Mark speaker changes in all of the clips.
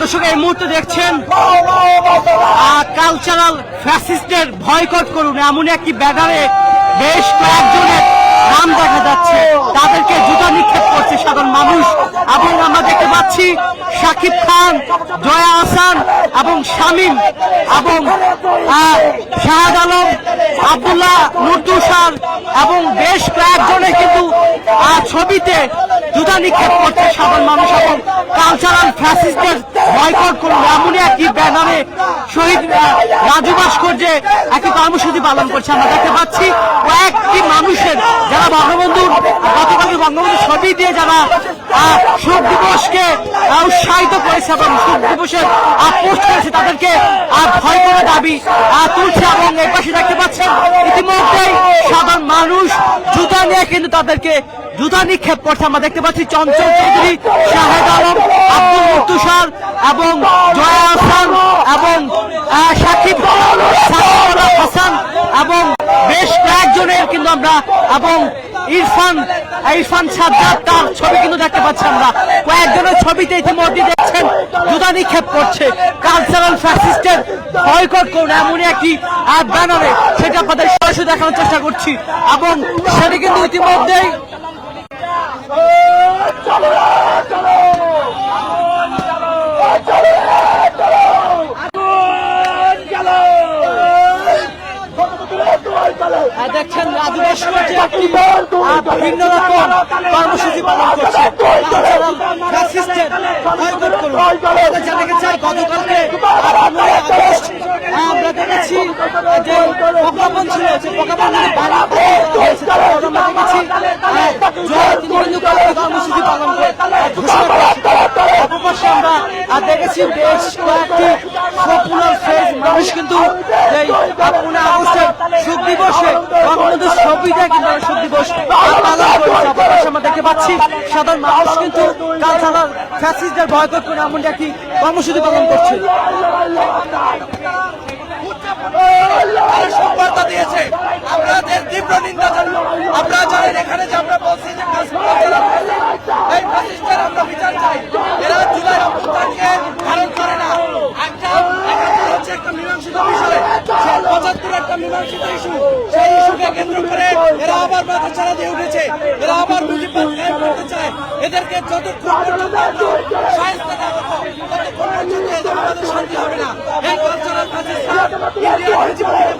Speaker 1: দর্শক এই মুহূর্তে দেখছেন কালচারাল ফ্যাসিস্টের ভয়কট করুন। এমন একটি ব্যানারে বেশ কয়েকজনের নাম দেখা যাচ্ছে। তাদেরকে জুতা নিক্ষেপ করছে সাধারণ মানুষ। এবং আমরা দেখতে পাচ্ছি শাকিব খান, জয়া আসান এবং শামীম এবং শাহাদ আলম, আবদুল্লাহ নুরদুসার এবং বেশ কয়েকজনে কিন্তু ছবিতে জুতা নিক্ষেপ করছে সাধারণ মানুষ এবং কালচারাল ফ্যাসিস্টের বয়কট করুন এমনই একটি ব্যানারে শহীদ রাজু ভাস্কর্যে একটি কর্মসূচি পালন করছে। আমরা দেখতে পাচ্ছি কয়েকটি মানুষের, যারা বঙ্গবন্ধুর, গতকালকে বঙ্গবন্ধুর ছবি দিয়ে যারা শোক দিবসকে উৎসাহিত করেছে এবং শোক দিবসের পোস্ট করেছে, তাদেরকে ভয় করে দাবি তুলছে এবং এই পাশে দেখতে পাচ্ছেন ইতিমধ্যেই সাধারণ মানুষ জুতা নিয়ে কিন্তু তাদেরকে জুতা নিক্ষেপ করছে। আমরা দেখতে পাচ্ছি চঞ্চল চৌধুরী, শাহেদ আলম, আব্দুল মুর্তুসার এবং জয়া হাসান এবং সাকিব হাসান এবং বেশ কয়েকজনের কিন্তু আমরা এবং ইরফান ইরফান সাজ্জাদ তার ছবি কিন্তু দেখতে পাচ্ছি আমরা। কয়েকজনের ছবিতে ইতিমধ্যে দেখছেন জুতা নিক্ষেপ করছে। কালচারাল ফ্যাসিস্টের বয়কট করুন, এমনই একটি ব্যানারে। সেটা আপনাদের সরাসরি দেখানোর চেষ্টা করছি। এবং সেটা কিন্তু ইতিমধ্যেই দেখছেন রাজু ভিন্ন রকম কর্মসূচি পালন করছে কালচারাল ফ্যাসিস্টের আমরা গতকালকে দেখেছি যে প্রজ্ঞাপন ছিল যে প্রজ্ঞাপনের বাড়ি হয়েছে তারপর আমরা দেখেছি আহ, জয় দিনবন্ধু কর্মসূচি দেখেছি মানুষ কিন্তু করেছে আমরা দেখতে পাচ্ছি সাধারণ মানুষ কিন্তু কালচারাল ফ্যাসিস্টদের বয়কট করে এমন একটি কর্মসূচি পালন করছে
Speaker 2: তারা সংবাদটা দিয়েছে আপনাদের তীব্র নিন্দা জানাই আপনারা জানেন এখানে যে আমরা বলছি যে কাশ্মীর যারা এই ফ্যাসিস্টের আমরা বিচার চাই এরা জুলাই অভ্যুত্থানকে ধারণ করে না একটা একাত্তর হচ্ছে একটা মীমাংসিত বিষয় সেই মীমাংসিত ইস্যু সেই ইস্যুকে কেন্দ্র করে এরা আবার মাথা ছাড়া দিয়ে উঠেছে। এরা আবার মুজিবাদ কায়েম করতে চায়। এদেরকে যতক্ষণ পর্যন্ত আমরা না করব ততক্ষণ পর্যন্ত এদের আমাদের শান্তি হবে না। এই কালচারাল ফ্যাসিস্টরা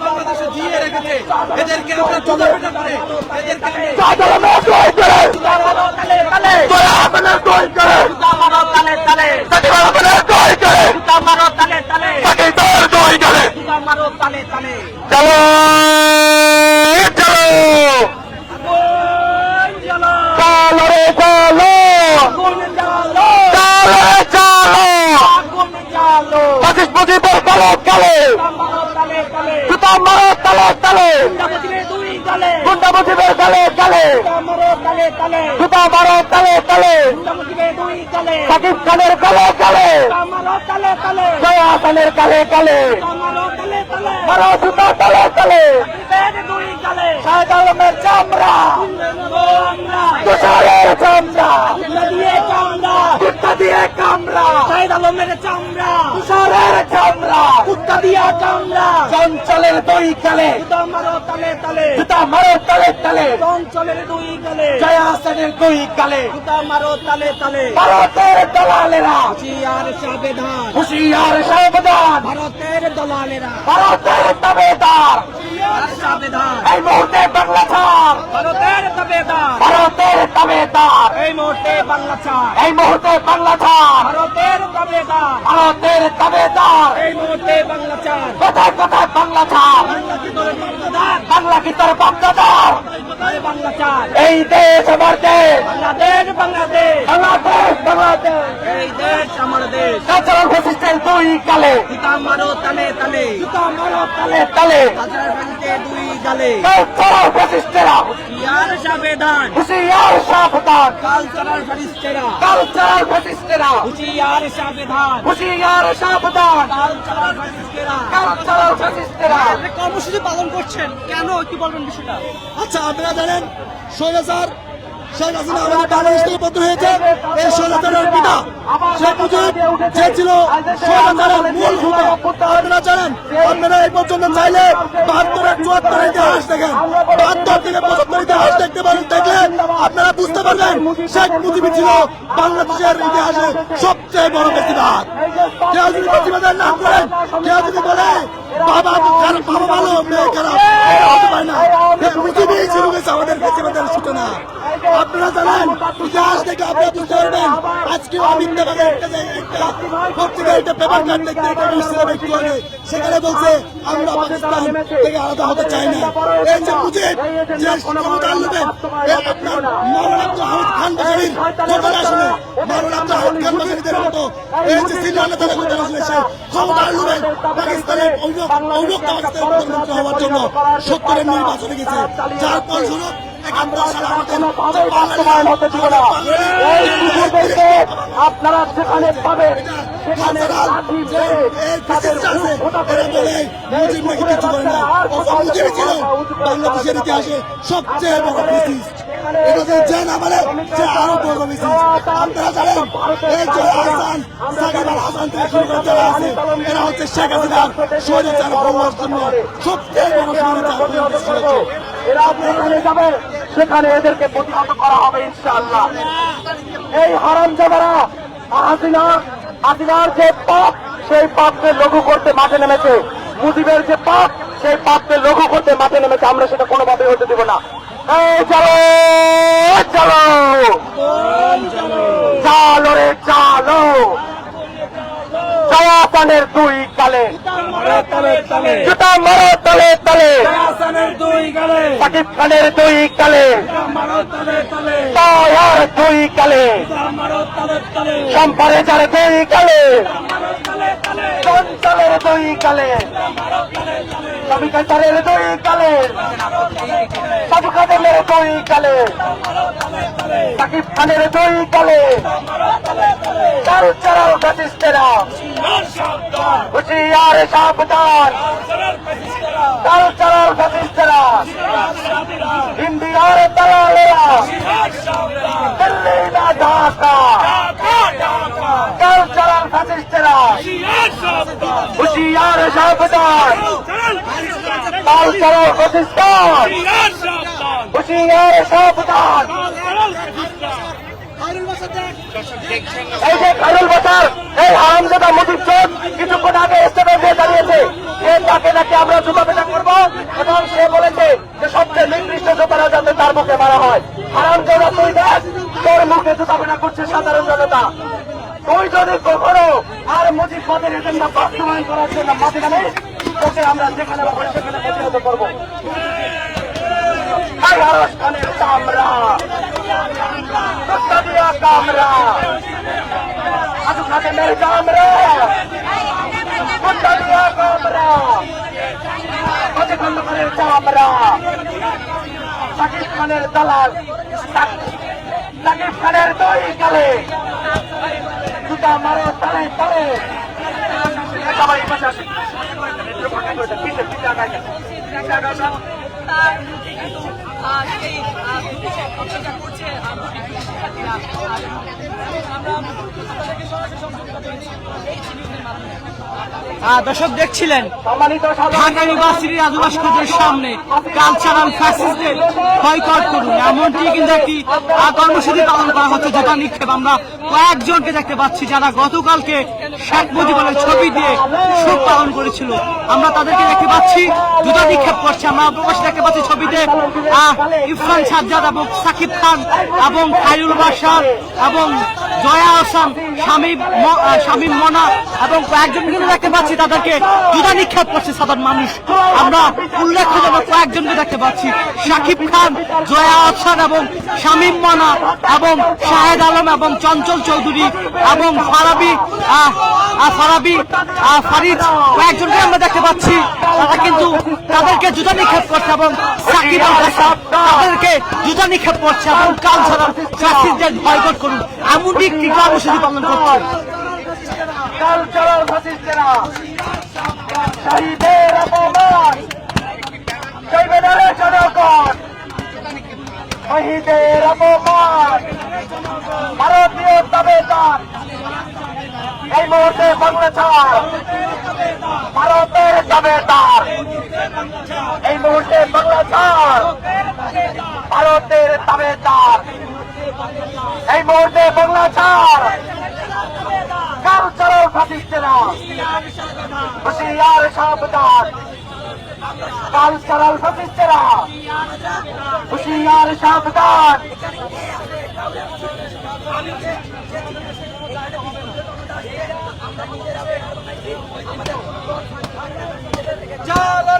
Speaker 2: বাংলাদেশে দিয়ে রেখেছে। এদেরকে আমরা জোগাড় করে এদেরকে আমরা
Speaker 3: গুন্ডা মুজিবের গালে গালে জুতা মারো তালে তালে। সাকিব খানের গালে গালে জয়া হাসানের গালে গালে মারো জুতা তালে তালে শাহেদ আলমের চামড়া। তুষারের চামড়া। দিয়ে কামড়া
Speaker 2: চামড়া?
Speaker 3: তুষারের চামড়া।
Speaker 2: কুত্তা দিয়া চামড়া।
Speaker 3: চঞ্চলের দই কালে
Speaker 2: জুতা মারো তালে তালে।
Speaker 3: জুতা মারো তালে তালে।
Speaker 2: চঞ্চলের দুই গালে।
Speaker 3: জয়া হাসানের দই কালে
Speaker 2: জুতা মারো তালে তালে।
Speaker 3: ভারতের দলালেরা।
Speaker 2: হুশিয়ার সাবেধান
Speaker 3: হুশিয়ার সাবধান
Speaker 2: ভারতের দলালেরা।
Speaker 3: ভারতের তাবেদার এই মুহূর্তে বাংলা ছাড়।
Speaker 2: ভারতের তবেদার।
Speaker 3: ভারতের তবেদার।
Speaker 2: এই মুহূর্তে বাংলা ছাড়।
Speaker 3: এই মুহূর্তে বাংলা ছাড়।
Speaker 2: ভারতের তবেদার।
Speaker 3: ভারতের তবেদার।
Speaker 2: এই মুহূর্তে বাংলা ছাড়।
Speaker 3: কোথায় কোথায় বাংলা ছাড়?
Speaker 2: বাংলা কি তোর
Speaker 3: বাংলা কি তোর বাপদাদার?
Speaker 2: কোথায় বাংলা ছাড়?
Speaker 3: এই দেশ আমার দেশ।
Speaker 2: বাংলাদেশ বাংলাদেশ।
Speaker 3: বাংলাদেশ বাংলাদেশ।
Speaker 2: এই দেশ আমার দেশ।
Speaker 3: কালচারাল ফেসিস্টের দুই কালে
Speaker 2: জুতা মারো তালে তালে।
Speaker 3: জুতা মারো তালে তালে।
Speaker 2: দুই গালে।
Speaker 3: কালচারাল ফেসিস্টেরা
Speaker 2: হুশিয়ার সাবেধান
Speaker 3: হুশিয়ার সাবধান
Speaker 2: কালচারাল ফারিস্টেরা
Speaker 3: কালচারাল ফেসিস্টেরা।
Speaker 2: হুশিয়ার সাবেধান
Speaker 3: হুশিয়ার সাবধান
Speaker 2: কালচারাল ফারিস্টেরা
Speaker 3: কালচারাল ফেসিস্টেরা।
Speaker 1: আপনি কর্মসূচি পালন করছেন কেন? কি বলবেন বিষয়টা?
Speaker 2: আচ্ছা আপনারা জানেন স্বৈরাচার
Speaker 4: শেখ হাসিনা আমাদের বাংলাদেশ থেকে বদ্ধ হয়েছে। এই স্বৈরাচারের পিতা শেখ মুজিব যে ছিল স্বৈরাচারের মূল ভূতা আপনারা আপনারা এই পর্যন্ত চাইলে বাহাত্তরের চুয়াত্তর ইতিহাস দেখেন। বাহাত্তর থেকে পঁচাত্তর ইতিহাস দেখতে পারেন, দেখলে আপনারা বুঝতে পারবেন শেখ মুজিব ছিল বাংলাদেশের ইতিহাসে সবচেয়ে বড় বেশিরভাগ কেউ যদি বেশিরভাগের নাম করেন কেউ যদি বলে, বাবা বাবা ভালো, মেয়ে খারাপ। হতে পারে না। শুরু করেছে আমাদের বেশিরভাগের সূচনা। আপনারা জানেন, ইতিহাস থেকে আপনারা বুঝতে পারবেন আজকে দেখতে সেখানে বলছে, আমরা পাকিস্তান থেকে আলাদা হতে চাই না। এই যে মুজিব যে বাসারিদের মতো পাকিস্তানের অভিযোগ হওয়ার জন্য সত্তরের নির্বাচনে গেছে। যার ফলস্বরূপ যে
Speaker 3: আপনারা যেখানে পাবেন সেখানে
Speaker 4: যে বাংলাদেশের ইতিহাসে সবচেয়ে বড় ফ্যাসিস্ট এটা যে যে না বলে সে আরও বড় আপনারা জানেন এই যে হাসান থেকে শুরু করে যারা আছে এরা হচ্ছে শেখ হাসিনার জন্য সবচেয়ে বড়
Speaker 3: এরা যেখানে যাবে সেখানে এদেরকে প্রতিহত করা হবে ইনশাআল্লাহ। এই হারাম জামারা হাসিনা হাসিনার যে পাপ, সেই পাপকে লঘু করতে মাঠে নেমেছে। মুজিবের যে পাপ, সেই পাপকে লঘু করতে মাঠে নেমেছে। আমরা সেটা কোনোভাবে হতে দেব না। এই চলো চলো। চালো রে চালো। জয়াসানের দুই কালে জুতা মারো তলে তলে। সাকিব খানের দুই কালে দুই কালে সম্পারে যার দুই কালে চঞ্চলের দুই কালে কবিকাচারের দুই কালে। সাধু খানের দুই কালে। সাকিব খানের দুই কালে। চারু চারাও গাছিস্তেরা হুশিয়ার সাবধান। চারু চারাও গাছিস্তেরা ইন্ডিয়ার দালালেরা। দিল্লি না ঢাকা। চারু চারাও গাছিস্তেরা হুশিয়ার সাবধান। চারু চারাও গাছিস্তান হুশিয়ার সাবধান এই যে খাইরুল বাসার, এই আরামদাদা মুজিব চোখ কিছুক্ষণ আগে স্টেটে দিয়ে দাঁড়িয়েছে। সে তাকে নাকি আমরা জুতা পেটা করব, এবং সে বলেছে যে সবচেয়ে নিকৃষ্ট জোতারা যাতে তার মুখে মারা হয়। আরামদাদা তুই দেখ তোর মুখে জুতা পেটা করছে সাধারণ জনতা। তুই যদি কখনো আর মুজিব পদের এজেন্ডা বাস্তবায়ন করার জন্য মাঠে নামে তোকে আমরা যেখানে পাবো, সেখানে প্রতিহত করব। দিয়া কামরা আজু খাতে মেরে দিয়া কামরা অতি খন্ড খানের চামড়া। খানের দালাল। দই কালে। জুতা মারো তালে তালে।
Speaker 1: দর্শক দেখছিলেন, ঢাকা ইউনিভার্সিটির ভাস্কর্যের সামনে কালচারাল ফ্যাসিস্টদের বয়কট করুন। এমনটি কিন্তু একটি কর্মসূচি পালন করা হচ্ছে যেটা নিক্ষেপ। আমরা কয়েকজনকে দেখতে পাচ্ছি যারা গতকালকে শেখ মুজিবুরের ছবি দিয়ে শোক পালন করেছিল। আমরা তাদেরকে দেখতে পাচ্ছি জুতা নিক্ষেপ করছে আমরা প্রকাশ দেখতে পাচ্ছি ছবিতে আহ, ইরফান সাজ্জাদ এবং সাকিব খান এবং খাইরুল বাসার এবং জয়া হাসান শামীম ম- আহ, শামীম মনা এবং কয়েকজন কিন্তু দেখতে পাচ্ছি তাদেরকে। জুতা নিক্ষেপ করছে সাধারণ মানুষ। আমরা উল্লেখযোগ্য কয়েকজনকে দেখতে পাচ্ছি। শাকিব খান জয়া হাসান এবং শামীম মনা এবং শাহেদ আলম এবং চঞ্চল চৌধুরী এবং ফারাবি ফারাবি ফারিদ কয়েকজনকে আমরা দেখতে পাচ্ছি। তারা কিন্তু তাদেরকে জুতা নিক্ষেপ করছে এবং সাকিব আল হাসান তাদেরকে জুতা নিক্ষেপ করছে এবং কাল ছাড়া ফ্যাসিস্টদের বয়কট করুন। এমনটি একটি কর্মসূচি পালন করছে?
Speaker 3: কালচারাল ফাসিস্টেরা শহীদের অপমান জৈবেদারে জনগণ, শহীদের অপমান, ভারতীয় তাবেদার এই মুহূর্তে বাংলা ছাড়, ভারতের তাবেদার এই মুহূর্তে বাংলা ছাড়, ভারতের এই মুহূর্তে বাংলা ছাড়। কালচারাল ফাসিস্টেরা হুশিয়ার সাবধান কালচারাল ফাসিস্টেরা হুশিয়ার সাবধান
Speaker 2: চলো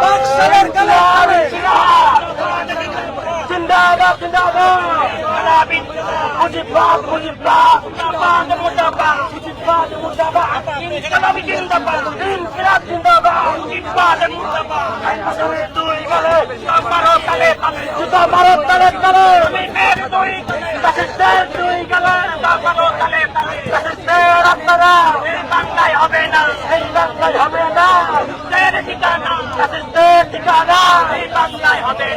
Speaker 2: বাকশালের কালে কালে
Speaker 3: জিন্দাবাদ জিন্দাবাদ মুজিবাদ মুজিবাদ মুজিবাদ মুজিবাদ মুজিবাদ মুজিবাদ ইনকিলাবি জিন্দাবাদ ইনকিলাব জিন্দাবাদ মুজিবাদ মুজিবাদ আসলে তুই গেলে আমারও কালে জুতা মারো তালে তালে তুই কাশিস্তের তুই গেলে আমারও কালে কাশিস্তের হবে না এই বাংলায় হবে না ঠিকানা ঠিকানা এই বাংলায় হবে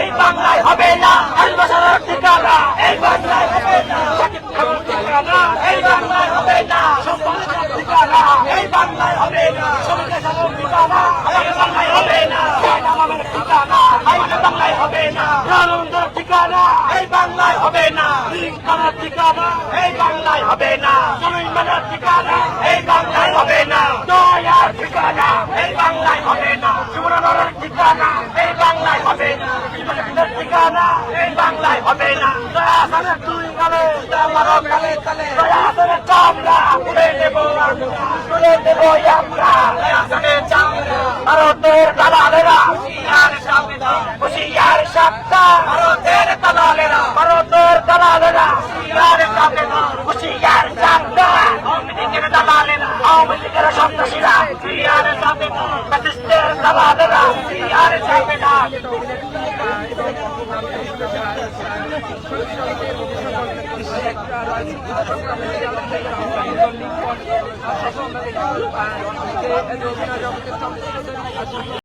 Speaker 3: এই বাংলায় হবে না আলবাসারের ঠিকানা এই বাংলায় হবে না শাকিব খানের ঠিকানা এই বাংলায় হবে না সম্পাদকের ঠিকানা এই বাংলায় হবে না সন্ত্রাসের ঠিকানা এই বাংলায় হবে না সেনাবাহিনীর ঠিকানা এই বাংলায় হবে না রানুন্দের ঠিকানা এই বাংলায় হবে না। লিঙ্কনের ঠিকানা এই বাংলায় হবে না। জমিনের ঠিকানা, এই বাংলায় হবে না। দয়ার ঠিকানা, এই বাংলায় হবে না। যুবনগরের ঠিকানা, এই বাংলায় হবে না। ঠিকানা, এই বাংলায় হবে না। দয়াসনের তুই গেলে আমারও কালে কালে দয়াসনের চামড়া উড়ে আমরা। তুলে দেব আমরা। দয়াসনের চামড়া। ভারতের দালালেরা হুশিয়ার ভারতের দালালেরা ভারতের দালালেরা হুশিয়ার সাবধান হুশিয়ার সাবধান আওয়ামী লীগের দালালেরা, আওয়ামী লীগের সন্ত্রাসীরা হুশিয়ার সাবধান ফ্যাসিস্টের দালালেরা হুশিয়ার সাবধান